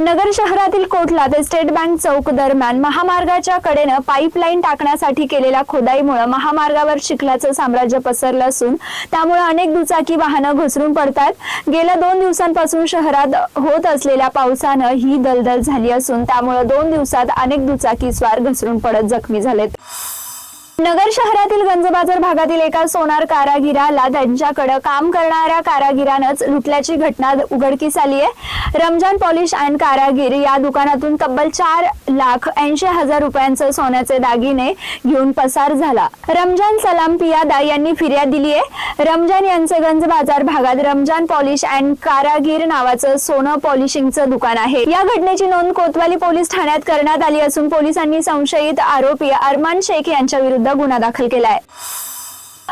नगर शहरातील कोटला ते state bank चौक दरम्यान महामार्गाच्या कडेनं पाईपलाईन टाकण्यासाठी केलेल्या खोदाईमुळे महामार्गावर चिखलाचं साम्राज्य पसरलं असून त्यामुळे अनेक दुचाकी वाहनं घसरून पडतात. गेल्या दोन दिवसांपासून शहरात होत असलेल्या पावसानं ही दलदल झाली असून त्यामुळे दोन दिवसात अनेक दुचाकी स्वार घसरून पडत जखमी झालेत. नगर शहरातील गंजबाजार भागातील एका सोनार कारागिराला त्यांच्याकडे काम करणाऱ्या कारागिरानंच लुटल्याची घटना उघडकीस आली आहे रमजान पॉलिश अँड कारागीर या दुकानातून तब्बल चार लाख ऐंशी हजार रुपयांचे सोन्याचे दागिने घेऊन पसार झाला. रमजान सलाम पियादा यांनी फिर्याद दिली आहे रमजान यांचे गंज बाजार भागात रमजान पॉलिश अँड कारागीर नावाचं सोनं पॉलिशिंगचं दुकान आहे. या घटनेची नोंद कोतवाली पोलीस ठाण्यात करण्यात आली असून पोलिसांनी संशयित आरोपी अरमान शेख यांच्या विरुद्ध गुन्हा दाखल केलाय.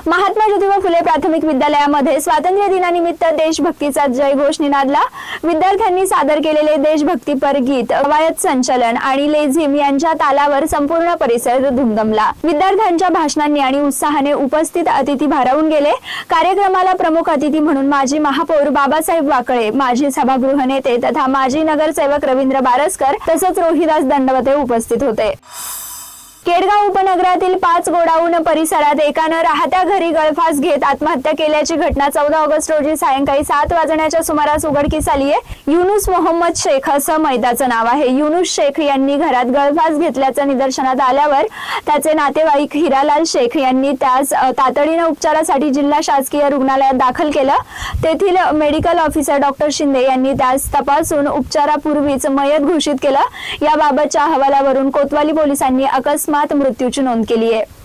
महात्मा ज्योतिबा फुले प्राथमिक विद्यालयामध्ये स्वातंत्र्य दिनानिमित्त देशभक्तीचा जयघोष निनादला. विद्यार्थ्यांनी सादर केलेले देशभक्तीपर गीत कवायत संचलन आणि लेझिम यांच्या तालावर संपूर्ण परिसर धुमधमला. विद्यार्थ्यांच्या भाषणांनी आणि उत्साहाने उपस्थित अतिथी भारावून गेले. कार्यक्रमाला प्रमुख अतिथी म्हणून माजी महापौर बाबासाहेब वाकळे माजी सभागृह नेते तथा माजी नगरसेवक रवींद्र बारसकर तसंच रोहिदास दंडवते उपस्थित होते. केडगाव उपनगरातील पाच गोडाऊन परिसरात एकानं राहत्या घरी गळफास घेत आत्महत्या केल्याची घटना चौदा ऑगस्ट रोजी सायंकाळी सात वाजण्याच्या सुमारास उघडकीस आली आहे युनुस मोहम्मद शेख असं मैदाचं नाव आहे. युनुस शेख यांनी घरात गळफास घेतल्याचं निदर्शनात आल्यावर त्याचे नातेवाईक हिरालाल शेख यांनी त्यास तातडीनं उपचारासाठी जिल्हा शासकीय रुग्णालयात दाखल केलं. तेथील मेडिकल ऑफिसर डॉक्टर शिंदे यांनी त्यास तपासून उपचारापूर्वीच मयत घोषित केलं. याबाबतच्या अहवालावरून कोतवाली पोलिसांनी अकस्मात मृत्यूची नोंद केली आहे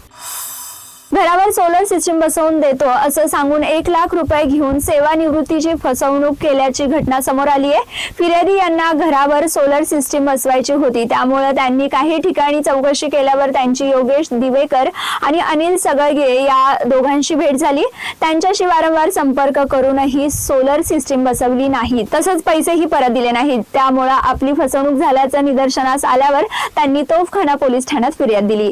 घरावर सोलर सिस्टीम बसवून देतो असं सांगून एक लाख रुपये घेऊन सेवानिवृत्तीची फसवणूक केल्याची घटना समोर आली आहे. फिर्यादी यांना घरावर सोलर सिस्टीम बसवायची होती. त्यामुळे त्यांनी काही ठिकाणी चौकशी केल्यावर त्यांची योगेश दिवेकर आणि अनिल सगळगे या दोघांशी भेट झाली. त्यांच्याशी वारंवार संपर्क करूनही सोलर सिस्टीम बसवली नाही. तसंच पैसेही परत दिले नाहीत. त्यामुळे आपली फसवणूक झाल्याचं निदर्शनास आल्यावर त्यांनी तोफखाना पोलीस ठाण्यात फिर्याद दिली.